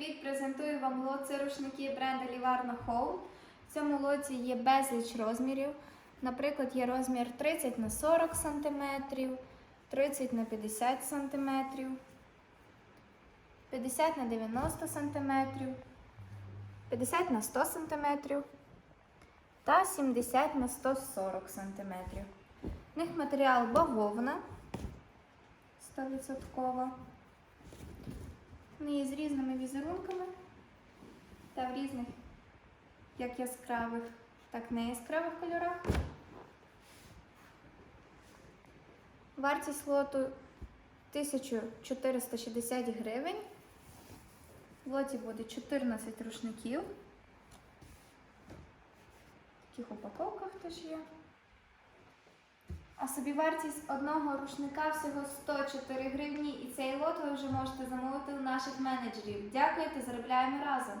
привіт! Презентую вам лот рушники бренду Livarno Home. В цьому лоті є безліч розмірів. Наприклад, є розмір 30 на 40 см, 30 на 50 см, 50 на 90 см, 50 на 100 см та 70 на 140 см. В них матеріал бавовна 100%. Вони з різними візерунками та в різних як яскравих, так не яскравих кольорах. Вартість лоту 1460 гривень. В лоті буде 14 рушників. В таких упаковках теж є. А собівартість одного рушника всього 104 гривні, і цей лот ви вже можете замовити у наших менеджерів. Дякую та заробляємо разом!